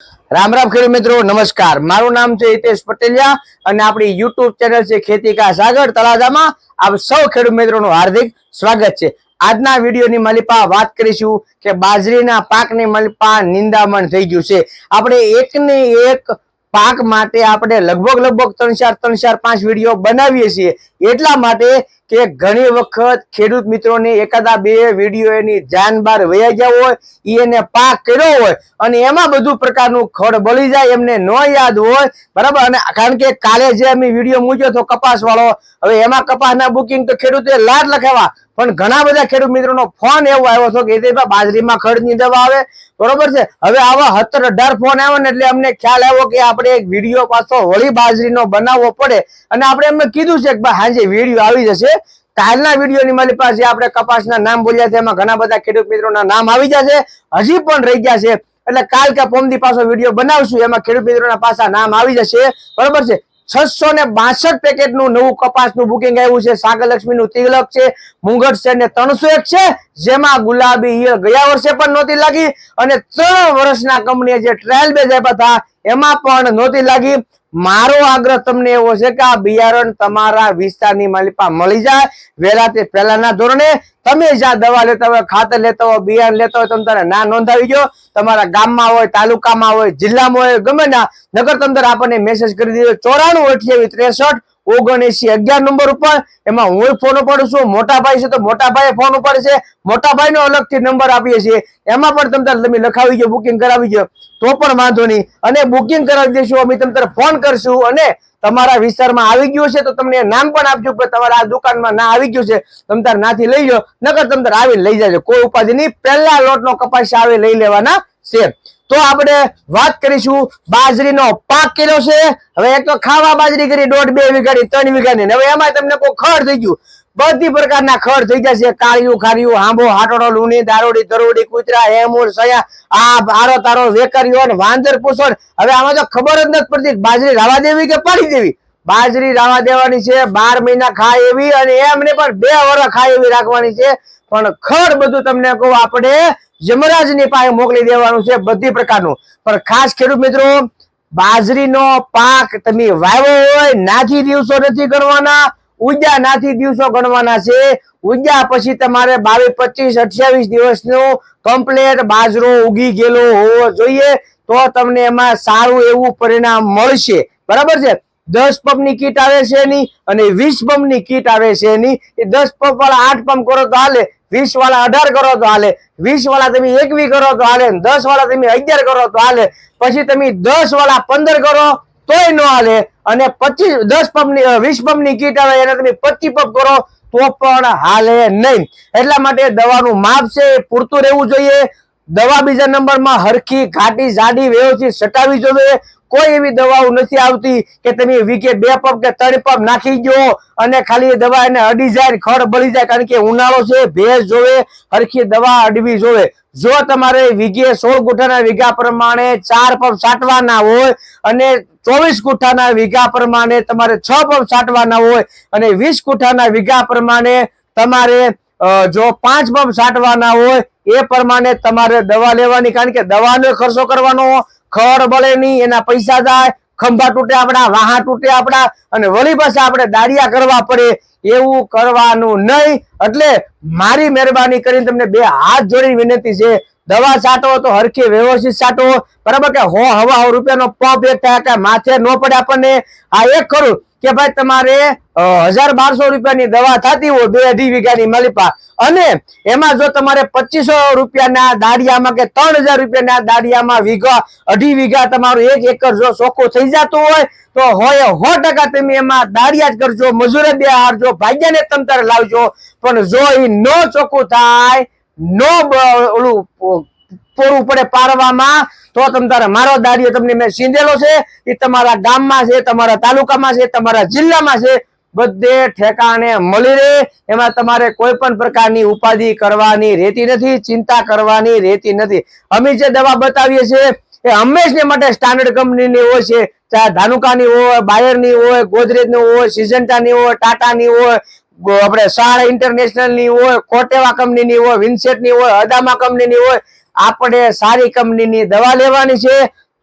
રામ રામ ખેડૂત મિત્રો, નમસ્કાર. મારું નામ છે હિતેશ પટેલિયા અને આપણી યુટ્યુબ ચેનલ છે ખેતી કા સાગર તળાજામાં આપ સૌ ખેડૂત મિત્રોનું હાર્દિક સ્વાગત છે. આજના વિડીયોની માલિપા વાત કરીશું કે બાજરીના પાકની માલિપા નિંદામણ થઈ ગયું છે. આપણે એકને એક પાક માટે આપણે લગભગ લગભગ ત્રણ ચાર ત્રણ ચાર, પાંચ વીડિયો બનાવીએ છીએ. એટલા માટે કે ઘણી વખત ખેડૂત મિત્રોને એકાદા બે વીડિયો એની જાન બાર વયા ગયા હોય એને પાક કર્યો હોય અને એમાં બધું પ્રકારનું ખડ બળી જાય એમને ન યાદ હોય, બરાબર? અને કારણ કે કાલે જે અમે વીડિયો મૂક્યો હતો કપાસ વાળો હવે એમાં કપાસના બુકિંગ તો ખેડૂતે લાડ લખાવા પણ ઘણા બધા ખેડૂત મિત્રોનો ફોન એવો આવ્યો હતો કે બાજરીમાં ખડની દવા આવે. બરોબર છે? હવે આવા સત્તર અઢાર ફોન આવ્યો ને એટલે અમને ખ્યાલ આવ્યો કે આપણે એક વીડિયો પાછો વળી બાજરીનો બનાવવો પડે. અને આપણે એમને કીધું છે કે ભાઈ હાજે વીડિયો આવી જશે. કાલના વિડીયોની મારી પાસે આપણે કપાસના નામ બોલ્યા છે. એમાં ઘણા બધા ખેડૂત મિત્રોના નામ આવી જશે. હજી પણ રહી ગયા છે. એટલે કાલ કે પોમદી પાછો વીડિયો બનાવશું. એમાં ખેડૂત મિત્રોના પાછા નામ આવી જશે. બરોબર છે? છસો ને બાસઠ પેકેટનું નવું કપાસનું બુકિંગ આવ્યું છે. સાગરલક્ષ્મી નું તિલક છે. મુંગટ છે ને ત્રણસો એક છે. જેમાં ગુલાબી ઈયળ ગયા વર્ષે પણ નહોતી લાગી અને ત્રણ વર્ષના કંપનીએ જે ટ્રાયલ બેઝ આપ્યા હતા, એમાં પણ નહોતી લાગી. મારો આગ્રહ તમને એવો છે કે આ બિયારણ તમારા વિસ્તારની માલિપા મળી જાય. વહેલા તે પહેલાના ધોરણે તમે જ્યાં દવા લેતા હોય, ખાતર લેતા હોય, બિયારણ લેતા હોય તમે તારે ના નોંધાવી ગયો તમારા ગામમાં હોય, તાલુકામાં હોય, જિલ્લામાં હોય, ગમે ના નગર તંત્ર આપણને મેસેજ કરી દીધો. ચોરાણું અઠ્યાવીસ ત્રેસઠ ઓગણએસી અગિયાર નંબર ઉપર. એમાં હું ફોન ઉપાડું છું. મોટા ભાઈ છે તો મોટા ભાઈ ફોન ઉપાડે છે મોટા ભાઈ નો અલગથી નંબર આપીએ છીએ. એમાં પણ તમે તમે લખાવી ગયો બુકિંગ કરાવી ગયો તો પણ વાંધો નહીં. અને બુકિંગ કરાવી દઈશું અમે તમે તારે ફોન કરશું. અને તમારા વિસ્તારમાં આવી ગયું છે તો તમને નામ પણ આપજો કે તમારા આ દુકાનમાં ના આવી ગયું છે. તમ તાર નાથી લઈ જાઓ નકર તમે આવીને લઈ જાજો. કોઈ ઉપાધિ નહીં. પહેલા લોટનો કપાસ આવે લઈ લેવાના. છે. તો આપણે વાત કરીશું બાજરીનો પાક કર્યો છે? હવે એક તો ખાવા બાજરી કરી, દોઢ બે વીઘાની ત્રણ વીઘાની હવે એમાં તમને કોઈ ખડ થઈ ગયું. બધી પ્રકારના ખડ થઈ જશે કાળિયું, ખારિયું, હાંભો, હાટોડો લૂની દારોડી દરોડી કૂતરા, હેમૂર, સયા, આ આરો તારો વેકરીઓ વાંદર પૂછડ હવે આમાં તો ખબર જ નથી પડતી બાજરી રાવા દેવી કે પાડી દેવી? બાજરી રાવા દેવાની છે, બાર મહિના ખાય એવી અને એમને પણ બે વર્ષ ખાય એવી રાખવાની છે. પણ ખડ બધું તમને કહું, આપણે યમરાજની પાસે મોકલી દેવાનું છે બધી પ્રકારનું. પણ ખાસ ખેડૂત મિત્રો, બાજરીનો પાક તમે વાવ્યો હોય, નાથી દિવસો નથી ગણવાના ઉજા નાથી દિવસો ગણવાના છે. ઉજા પછી તમારે બાવીસ, પચીસ, અઠ્યાવીસ દિવસનું કમ્પ્લેટ બાજરો ઉગી ગયેલો હોવો જોઈએ, તો તમને એમાં સારું એવું પરિણામ મળશે. બરાબર છે? દસ પંપની કીટ આવે છે એની અને વીસ પંપની કીટ આવે છે એની. એ દસ પંપ વાળા આઠ પંપ કરો તો હાલે. વીસ વાળા અઢાર કરો તો હાલે. વીસ વાળા તમે એકવી કરો તો હાલે. દસ વાળા તમે અગિયાર કરો તો હાલે. પછી તમે દસ વાળા પંદર કરો તોય ન હાલે. અને પચીસ, દસ પંપની વીસ પંપની કીટ આવે એને તમે પચીસ પંપ કરો તો પણ હાલે નહીં. એટલા માટે દવાનું માપ છે પૂરતું રહેવું જોઈએ. દવા બીજા નંબરમાં હરખી, ઘાટી, જાડી વ્યવસ્થિત સટાવી જોઈએ કોઈ એવી દવાઓ નથી આવતી કે તમે વીકે બે પગ કે ત્રણ પંપ નાખી ગયો અને ખાલી દવા એને અડી જાય ખડ બળી જાય કારણ કે ઉનાળો છે, ભેજ જોવે, હરખી દવા અડવી જોવે. જો તમારે વીઘે સોળ ગુઠાના વીઘા પ્રમાણે ચાર પંપ સાટવાના હોય અને ચોવીસ ગુઠાના વીઘા પ્રમાણે તમારે છ પંપ સાટવાના હોય અને વીસ ગુઠાના વીઘા પ્રમાણે તમારે જો પાંચ પંપ સાટવાના હોય એ પ્રમાણે તમારે દવા લેવાની કારણ કે દવાનો ખર્ચો કરવાનો ખડ બળે નહીં, એના પૈસા જાય, ખંભા તૂટે આપણા, વાહા તૂટે આપણા, અને વળી પાછા આપણે દાડિયા કરવા પડે, એવું કરવાનું નહીં. એટલે મારી મહેરબાની કરીને તમને બે હાથ જોડી વિનંતી છે, દવા છાંટો તો હરખી વ્યવસ્થિત છાંટો. બરાબર કે હો, હવા રૂપિયાનો પંપ એક થાય કે માથે ન પડે આપણને. આ એક ખરું કે ભાઈ તમારે હજાર બારસો રૂપિયાની દવા થતી હોય, બે અઢી વીઘાની માલિપા અને એમાં જો તમારે પચીસો રૂપિયાના દાડિયામાં કે ત્રણ હજાર રૂપિયાના દાડિયામાં વીઘા, અઢી વીઘા તમારું એક એકર જો ચોખ્ખું થઈ જતું હોય, તો હોય સો ટકા તમે એમાં દાડિયા જ કરજો, મજૂરે બે હારજો, ભાગ્યાને તમતારે લાવજો. પણ જો એ ન ચોખ્ખું થાય, નો ઓલું પોરું પડે પારવામાં તો તમ મારો દાડિયો તમને મેં સીંધેલો છે. એ તમારા ગામમાં છે, તમારા તાલુકામાં છે, તમારા જિલ્લામાં છે. બધે ઠેકાણે મળી રહે. એમાં તમારે કોઈ પણ પ્રકારની ઉપાધિ કરવાની રહેતી નથી, ચિંતા કરવાની રહેતી નથી. અમે જે દવા બતાવીએ છીએ, એ હંમેશને માટે સ્ટાન્ડર્ડ કંપનીની હોય છે. ચાહે ધાનુકાની હોય, બાયરની હોય, ગોદરેજની હોય, સિઝન્ટાની હોય, ટાટાની હોય આપણે શાળ ઇન્ટરનેશનલની હોય, કોટેવા કંપનીની હોય વિન્સેટની હોય, અદામા કંપનીની હોય, આપણે સારી કંપનીની દવા લેવાની છે.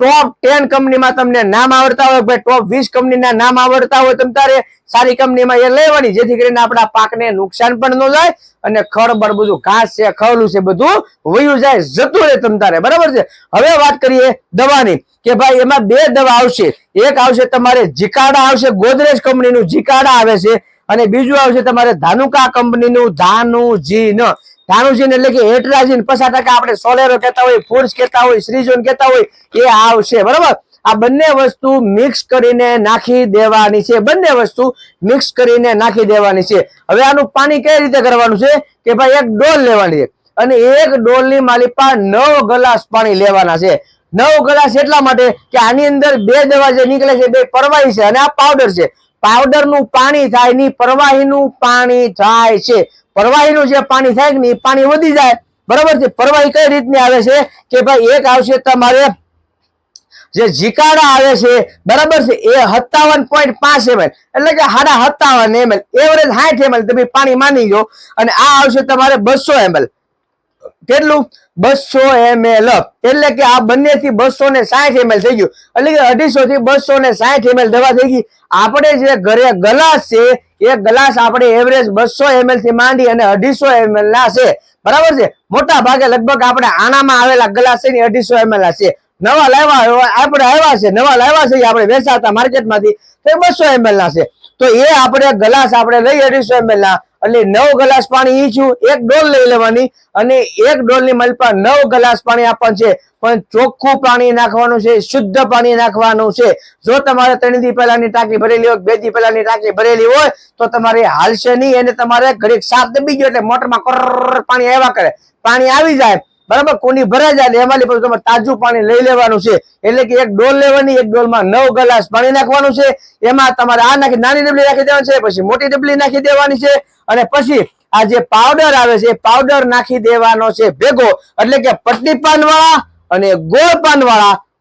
ટોપ ટેન કંપનીમાં તમને નામ આવડતા હોય ભાઈ ટોપ વીસ કંપનીના નામ આવડતા હોય તમ તારે સારી કંપનીમાં એ લેવાની, જેથી કરીને આપણા પાકને નુકસાન પણ ન જાય અને ખડ બળ બધું ઘાસ છે ખવલું છે, બધું વયું જાય, જતું રહે તમ તારે, બરાબર છે? હવે વાત કરીએ દવાની, કે ભાઈ એમાં બે દવા આવશે. એક આવશે તમારે જીકાડા આવશે, ગોદરેજ કંપનીનું જીકાડા આવે છે, અને બીજું આવશે તમારે ધાનુકા કંપનીનું ધાનુજીન. ધાનુજીન એટલે કે હેટરાજીન પચાસ ટકા આપણે સોલેરો કહેતા હોય, ફોર્સ કહેતા હોય, શ્રીજોન કહેતા હોય, એ આવશે, બરોબર? આ બંને વસ્તુ મિક્સ કરીને નાખી દેવાની છે. બંને વસ્તુ મિક્સ કરીને નાખી દેવાની છે. હવે આનું પાણી કઈ રીતે કરવાનું છે કે ભાઈ એક ડોલ લેવાની છે. અને એક ડોલની માલિપા નવ ગ્લાસ પાણી લેવાના છે. નવ ગ્લાસ એટલા માટે કે આની અંદર બે દવા જે નીકળે છે, બે પરવાહી છે અને આ પાવડર છે. પાવડરનું પાણી થાયની પરવાહીનું પાણી થાય છે. પ્રવાહીનું જે પાણી થાય ને એ પાણી વધી જાય. બરાબર છે? પ્રવાહી કઈ રીતની આવે છે? કે ભાઈ એક આવશે તમારે જે જીકાડા આવે છે, બરાબર છે? એ સત્તાવન પોઈન્ટ પાંચ એમએલ એટલે કે સાડા સત્તાવન એમએલ એવરેજ સાઠ એમએલ તમે પાણી માની લો અને આ આવશે તમારે બસો એમએલ કેટલું? બસો એમએલ એટલે કે આ બંને થી બસો ને સાઠ એમએલ થઈ ગયું. એટલે કે અઢીસો થી બસો ને સાઠ એમએલ દવા થઈ ગઈ. આપણે જે ઘરે ગ્લાસ છે, એ ગ્લાસ આપણે એવરેજ બસો એમએલથી માંડી અને અઢીસો એમએલ ના છે. બરાબર છે? મોટા ભાગે લગભગ આપણે આનામાં આવેલા ગ્લાસ છે ને અઢીસો એમએલ ના છે. નવા લાવ્યા આપણે આવ્યા છે, નવા લાવ્યા છે આપણે વેચાતા માર્કેટમાંથી તો બસો એમએલ ના છે. તો એ આપણે ગ્લાસ આપણે લઈ અઢીસો એમએલ ના એટલે નવ ગ્લાસ પાણી ઈચ્છું એક ડોલ લઈ લેવાની અને એક ડોલની મલપા નવ ગ્લાસ પાણી આપવાનું છે. પણ ચોખ્ખું પાણી નાખવાનું છે, શુદ્ધ પાણી નાખવાનું છે. જો તમારે ત્રણ દી પહેલાની ટાંકી ભરેલી હોય, બે દી પહેલાની ટાંકી ભરેલી હોય, તો તમારે હાલશે નહીં, એને તમારે ઘડીક સાફ દબી ગયો એટલે મોટરમાં પાણી આવ્યા કરે. પાણી આવી જાય બરાબર? કોની ભરાઈ જાય એમાંથી પછી તમારે તાજું પાણી લઈ લેવાનું છે. એટલે કે એક ડોલ લેવાની, એક ડોલમાં નવ ગ્લાસ પાણી નાખવાનું છે. એમાં તમારે આ નાખી, નાની ડબલી નાખી દેવાની છે, પછી મોટી ડબલી નાખી દેવાની છે. અને પછી આ જે પાવડર આવે છે, એ પાવડર નાખી દેવાનો છે ભેગો. એટલે કે પટ્ટી પાન અને ગોળ પાન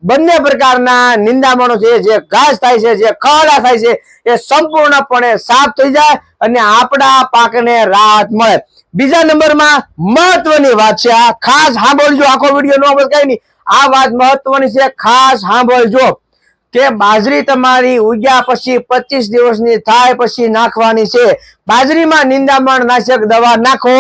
બંને પ્રકારના નિંદામણો છે, જે ઘાસ થાય છે, જે ખડા થાય છે, એ સંપૂર્ણપણે સાફ થઈ જાય અને આપણા પાકને રાહત મળે. બીજા નંબરમાં મહત્વની વાત છે, આ ખાસ સાંભળજો, આખો વીડિયો નો કઈ નહીં. આ વાત મહત્વની છે, ખાસ સાંભળજો કે બાજરી તમારી ઉગ્યા પછી પચીસ દિવસની થાય પછી નાખવાની છે. બાજરીમાં નિંદામણ નાશક દવા નાખો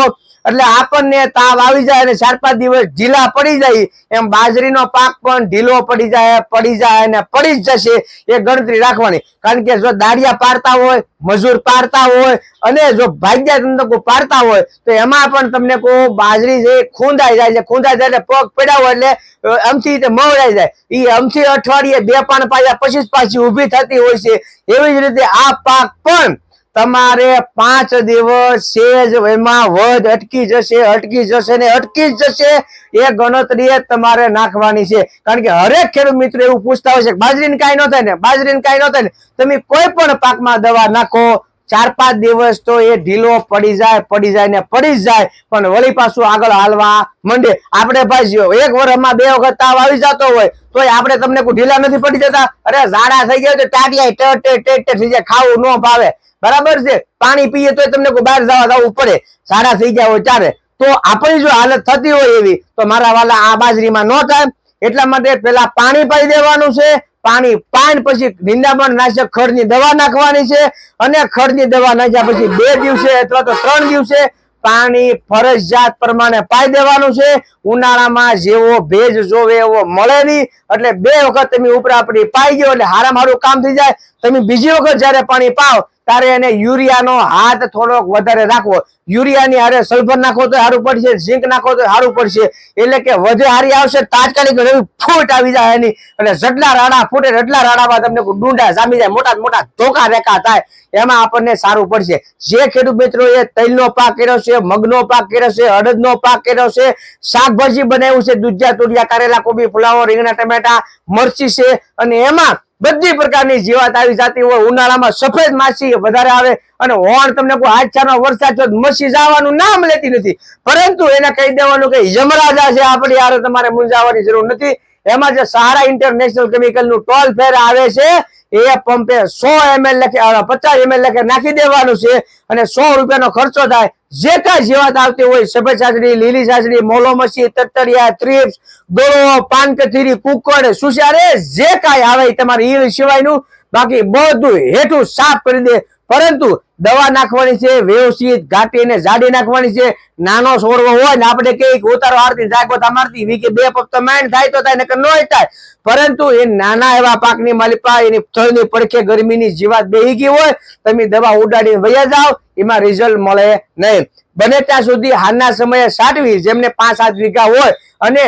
એટલે આપણને તાવ આવી જાય અને ચાર પાંચ દિવસ ઢીલા પડી જાય, એમ બાજરીનો પાક પણ ઢીલો પડી જાય પડી જાય અને પડી જ જશે એ ગણતરી રાખવાની. કારણ કે જો દાળિયા પાડતા હોય, મજૂર પાડતા હોય અને જો ભાગ્યા કોઈ પાડતા હોય, તો એમાં પણ તમને કહું, બાજરી એ ખૂંદાઈ જાય છે, ખૂંદાઈ જાય એટલે પગ પડ્યા હોય એટલે અમથી રીતે મવડાઈ જાય. એ અમથી અઠવાડિયે બે પાન પછી જ પાછી ઊભી થતી હોય છે. એવી જ રીતે આ પાક પણ તમારે પાંચ દિવસ સેજ એમાં વધ અટકી જશે અટકી જશે ને અટકી જ જશે. એ ગણતરી તમારે નાખવાની છે. કારણ કે હરેક ખેડૂત મિત્રો એવું પૂછતા હોય છે બાજરીને કાંઈ ન થાય ને, બાજરીને કાંઈ ન થાય ને, તમે કોઈ પણ પાકમાં દવા નાખો, ચાર પાંચ દિવસ તો એ ઢીલો પડી જાય પડી જાય ને પડી જાય. પણ વળી પાછું આગળ હાલવા માંડે. આપણે ભાઈ એક વર્ષમાં બે વખત તાવ આવી જતો હોય તોય આપણે તમને કોઈ ઢીલા નથી પડી જતા. અરે ઝાડા થઈ ગયા તો ટાટિયા ટ ટ ટ ખાવું ન ભાવે બરાબર છે? પાણી પીએ તો તમને કોઈ બહાર જવા જવું પડે. ઝાડા થઈ ગયા હોય ત્યારે. તો આપણી જો હાલત થતી હોય એવી, તો મારા વાલા આ બાજરીમાં ન થાય. એટલા માટે પેલા પાણી પાઈ દેવાનું છે. પાણી પાન પછી નિંદામણ નાશક ખડની દવા નાખવાની છે. અને ખડની દવા નાખ્યા પછી બે દિવસે અથવા તો ત્રણ દિવસે પાણી ફરજિયાત પ્રમાણે પાઈ દેવાનું છે. ઉનાળામાં જેવો ભેજ જોવે એવો મળે નહીં. એટલે બે વખત તમે ઉપરાપડી પાઈ ગયો એટલે હારામાં હારું કામ થઈ જાય. તમે બીજી વખત જ્યારે પાણી પાવ, ત્યારે એને યુરિયાનો હાથ થોડોક વધારે રાખવો. યુરિયાની હારે સલ્ફર નાખો તો સારું પડશે ઝીંક નાખો તો સારું પડશે. એટલે કે વધુ હારી આવશે તાત્કાલિક ફૂટ આવી જાય એની. અને જેટલા રાડા ફૂટે રટલા રાડામાં તમને ડુંડા જામી જાય, મોટા મોટા ધોકા રેખા થાય. એમાં આપણને સારું પડશે. જે ખેડૂત મિત્રો એ તૈલનો પાક કર્યો છે, મગનો પાક કર્યો છે, અડદનો પાક કર્યો છે, શાકભાજી બનાવ્યું છે, દૂધિયા, તુરિયા, કારેલા, કોબી, ફુલાવો, રીંગણા, ટમેટા, મરચી છે. અને એમાં બધી પ્રકારની જીવાત આવી જતી હોય. ઉનાળામાં સફેદ માછી વધારે આવે અને હોણ તમને કોઈ હાથચાનો વરસાદ મસી જવાનું નામ લેતી નથી. પરંતુ એને કહી દેવાનું કે યમરાજા છે, આપણી યાર તમારે મૂંઝાવાની જરૂર નથી. એમાં જે સહારા ઇન્ટરનેશનલ કેમિકલનું ટોલ ફેર આવે છે, એ પંપે સો એમએલ લખે પચાસ એમએલ લખે નાખી દેવાનું છે અને સો રૂપિયાનો ખર્ચો થાય. જે કાંઈ જીવાત આવતી હોય, સફેદ સાજરી, લીલી સાચડી મોલોમસી તતરિયા ત્રિપ્સ પાન પાનકથીરી, કુકડ સુસ્યારે જે કાંઈ આવે એ તમારે ઈલ સિવાયનું. બાકી બધું હેઠું સાફ કરી દે. પરંતુ દવા નાખવાની છે વ્યવસ્થિત ઘાટીને જાડી નાખવાની છે. નાનો છોડવો હોય ને આપણે કઈ ઉતારો આરતી જાગવતા મારતી વીકે બે પગ માઇન્ડ થાય તો થાય, નકર નોય થાય. પરંતુ એ નાના એવા પાકની માલિપા એની થળની પડખે ગરમીની જીવાત બેહી ગઈ હોય, તમે દવા ઉડાડીને વયા જાઓ, એમાં રિઝલ્ટ મળે નહીં. બને ત્યાં સુધી હાલના સમયે સાટવી જેમને પાંચ સાત વીઘા હોય અને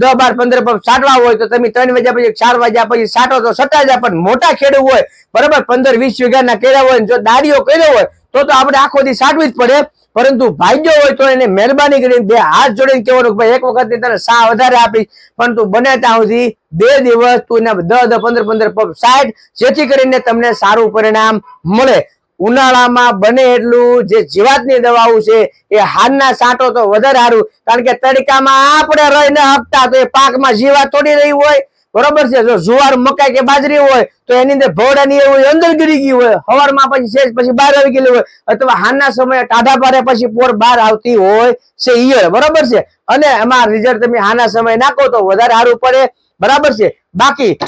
દસ બાર પંદર સાટવા હોય તો તમે ત્રણ વાગ્યા પછી, ચાર વાગ્યા પછી સાટો તો સટા જાય પણ મોટા ખેડૂત હોય, બરાબર, પંદર વીસ વીઘાના કેળા હોય જો દાડીઓ કર્યો હોય, તો તો આપણે આખો દી સાટવી જ પડે. પરંતુ ભાગ્યો હોય તો એને મહેરબાની કરીને બે હાથ જોડીને કહેવાનું ભાઈ, એક વખત તને સા વધારે આપીશ પરંતુ બને ત્યાં સુધી બે દિવસ તું એના દસ દસ પંદર પંદર પંપ સાઠ જેથી કરીને તમને સારું પરિણામ મળે. ઉનાળામાં બને એટલું જે જીવાતની દવાઓ છે એ હારના સાંટો તો વધારે સારું. કારણ કે તડકામાં આપણે રહીને હપતા તો એ પાકમાં જીવાત થોડી રહી હોય. બરોબર છે? જો જુવાર મકાઈ કે બાજરી હોય તો એની અંદર ભોડાની એવું અંદર ગીરી ગઈ હોય. હવારમાં પછી શેષ પછી બહાર આવી ગયેલી હોય. અથવા હાલના સમયે ટાઢા પારે પછી પોર બહાર આવતી હોય છે ઈયળ. બરોબર છે? અને એમાં રિઝલ્ટ તમે હાના સમય નાખો તો વધારે સારું પડે. બરાબર છે? બાકી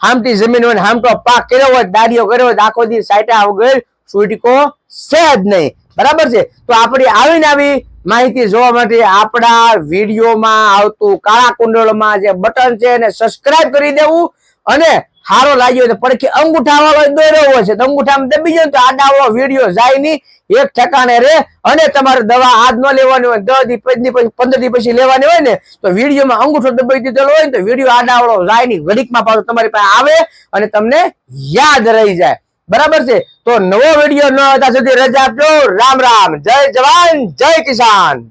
હામટી જમીન હોય હામટો પાક કર્યો હોય, દાડીઓ કર્યો હોય આખો દી સાઈટા વગર છૂટકો છે જ નહીં. બરાબર છે? તો આપણી આવીને આવી માહિતી જોવા માટે આપણા વિડીયોમાં આવતું કાળા કુંડળમાં જે બટન છે એને સબસ્ક્રાઇબ કરી દેવું અને સારો લાગ્યો તો પડખી અંગૂઠા વાળો દોર્યો છે. તો અંગૂઠામાં દબી જાય તો આડાવાળો વીડિયો જાય નહીં. એક ઠેકાણે રે અને તમારે દવા આજ ન લેવાની હોય દસ દી પછી પંદર દી પછી લેવાની હોય ને તો વિડીયોમાં અંગૂઠો દબાઈ દીધેલો હોય ને તો વીડિયો આડાવાળો જાય નહીં. વડીકમાં પાછો તમારી પાસે આવે અને તમને યાદ રહી જાય. બરાબર છે? તો નવો વીડિયો ન હતા સુધી રજા આપજો. રામ રામ. જય જવાન, જય કિસાન.